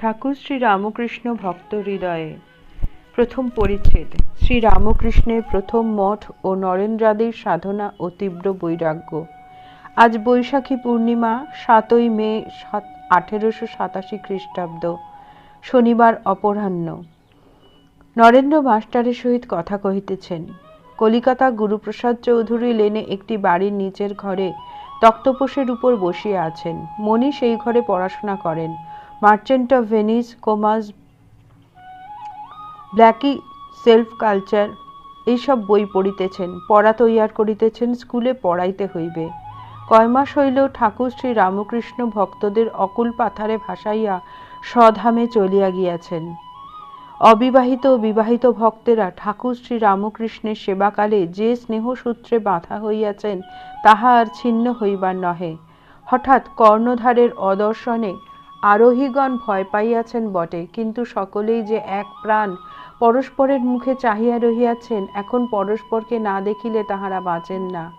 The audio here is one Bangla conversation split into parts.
ঠাকুর শ্রী রামকৃষ্ণ ভক্ত হৃদয়ে। প্রথম পরিচ্ছেদ। শ্রী রামকৃষ্ণের প্রথম মঠ ও নরেন্দ্রাদির সাধনা ও তীব্র বৈরাগ্য। আজ বৈশাখী পূর্ণিমা, সাতই মে, সাত, আঠেরোশো সাতাশি খ্রিস্টাব্দ, শনিবার অপরাহ্ন। নরেন্দ্র মাস্টারের সহিত কথা কহিতেছেন, কলিকাতা গুরুপ্রসাদ চৌধুরী লেনে একটি বাড়ির নিচের ঘরে তক্তপোষের উপর বসিয়া আছেন। মণি সেই ঘরে পড়াশোনা করেন। মার্চেন্ট অফ ভেনিস কোমাস ব্ল্যাকি সেলফ কালচার এইসব বই পড়িতেছেন, পড়া তৈয়ার করিতেছেন, স্কুলে পড়াইতে হইবে। কয় মাস হইল ঠাকুর শ্রী রামকৃষ্ণ ভক্তদের অকুল পাথারে ভাসাইয়া স্বধামে চলিয়া গিয়াছেন। অবিবাহিত ও বিবাহিত ভক্তেরা ঠাকুর শ্রী রামকৃষ্ণের সেবাকালে যে স্নেহসূত্রে বাঁধা হইয়াছেন, তাহা আর ছিন্ন হইবার নহে। হঠাৎ কর্ণধারের অদর্শনে আরোহীগণ ভয় পাইয়াছেন বটে, কিন্তু সকলেই যে এক প্রাণ পরস্পরের মুখে চাহিয়া রহিয়াছেন, এখন পরস্পরকে না দেখিলে তাহারা বাঁচেন না।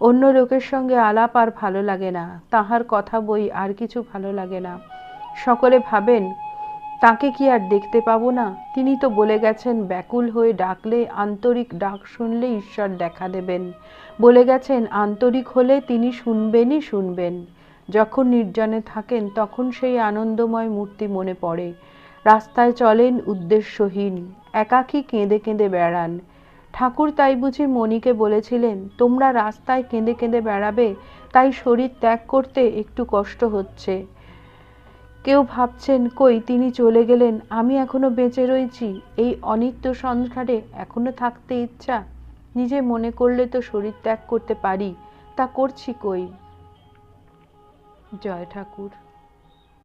অন্য লোকের সঙ্গে আলাপ আর ভালো লাগে না, তাহার কথা বই আর কিছু ভালো লাগে না। সকলে ভাবেন, তাকে কি আর দেখতে পাবো না? তিনি তো বলে গেছেন, ব্যাকুল হয়ে ডাকলে আন্তরিক ডাক শুনলে ঈশ্বর দেখা দেবেন। বলে গেছেন, আন্তরিক হলে তিনি শুনবেনই শুনবেন। যখন নির্জনে থাকেন, তখন সেই আনন্দময় মূর্তি মনে পড়ে। রাস্তায় চলেন উদ্দেশ্যহীন, একাকী কেঁদে কেঁদে বেড়ান। ঠাকুর তাই বুঝি মণিকে বলেছিলেন, তোমরা রাস্তায় কেঁদে কেঁদে বেড়াবে, তাই শরীর ত্যাগ করতে একটু কষ্ট হচ্ছে। কেউ ভাবছেন, কই, তিনি চলে গেলেন, আমি এখনও বেঁচে রয়েছি, এই অনিত্য সংসারে এখনও থাকতে ইচ্ছা? নিজে মনে করলে তো শরীর ত্যাগ করতে পারি, তা করছি কই? জয় ঠাকুর।